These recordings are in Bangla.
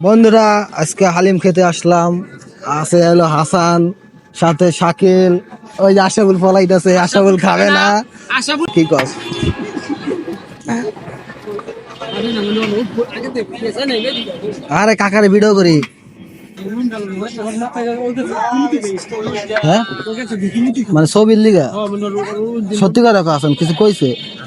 বন্ধুরা আজকে হালিম খেতে আসলাম। আছে হলো হাসান সাথে শাকিল। ওই যে আশাবুল ফলাইতেছে আশাবুল খাবে না। কি কস? আরে কাকারে ভিডিও করি। হ্যাঁ? মানে ছবির লিগা? সত্যি কথা আছেন কিছু কইছে?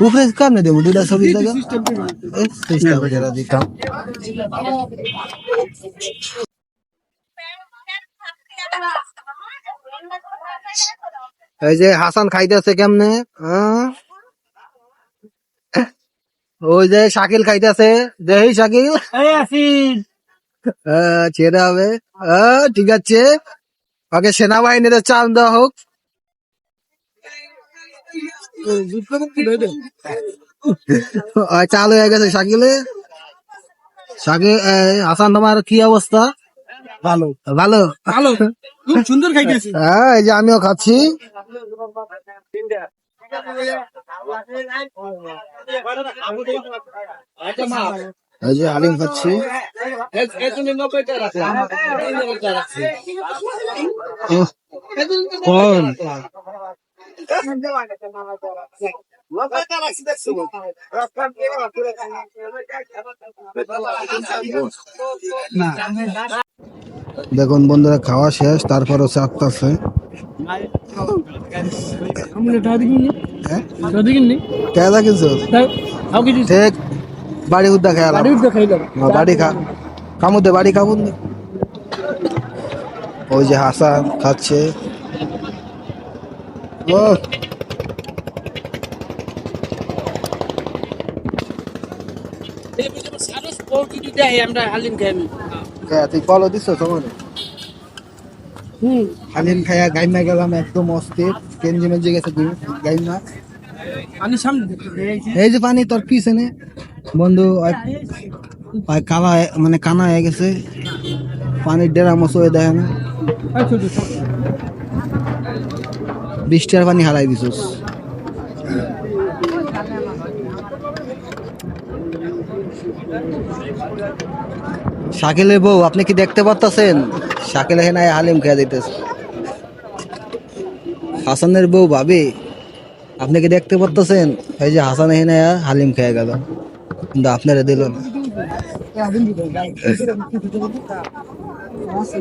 উপরে দেবো? ছবি এই চেষ্টা করে যারা দিতাম। এই যে হাসান খাইতেছে কেমনে? হ্যাঁ? ওই যে শাকিল খাইতেছে। দেহি শাকিল? হ্যাঁ, ছেড়ে হবে। হ্যাঁ, ঠিক আছে। ওকে সেনাবাহিনীতে চান দেওয়া হোক। চাল হয়ে গেছে শাকিলে। শাকিল হাসান তোমার কি অবস্থা? ভালো। ভালো? ভালো। খুব সুন্দর খাইতেছি। হ্যাঁ এই যে আমিও খাচ্ছি। এই যে হালিম খাচ্ছি। উহ, কোন? দেখুন বন্ধুরা, খাওয়া শেষ, তারপর হচ্ছে আসতেছে আমরা টাকা দিবি টাকা দিবি নি কেদা কিছু ঠিক বাড়ি উদ্দা খেয়াল বাড়ি খা কামুদে বাড়ি কামুন ওই যে হাসান খাচ্ছে ও এই বুঝে সারস পৌঁছে দিতে হয় আমরা হালিম খাই আমি কে, তুই দিছ তোমার হুম হালিম খাইয়া গাইমা গেলাম একদম অস্থির কেঞ্জি মেঞ্জি গেছে গাইমা আমি সামনে এই যে। পানি তোর বন্ধু ওই কালা মানে কানা হয়ে গেছে। পানির ডেরা হয়ে দেখে না। বৃষ্টির পানি হারাই দিছিস। শাকিলের বউ, আপনি কি দেখতে পাচ্ছেন শাকিল এখানে হালিম খেয়ে দিতেছে হাসানের বউ, ভাবি, আপনি কি দেখতে পাচ্ছেন এই যে হাসান এখানে হালিম খেয়ে গেল। কিন্তু আপনারা দিল না। ます。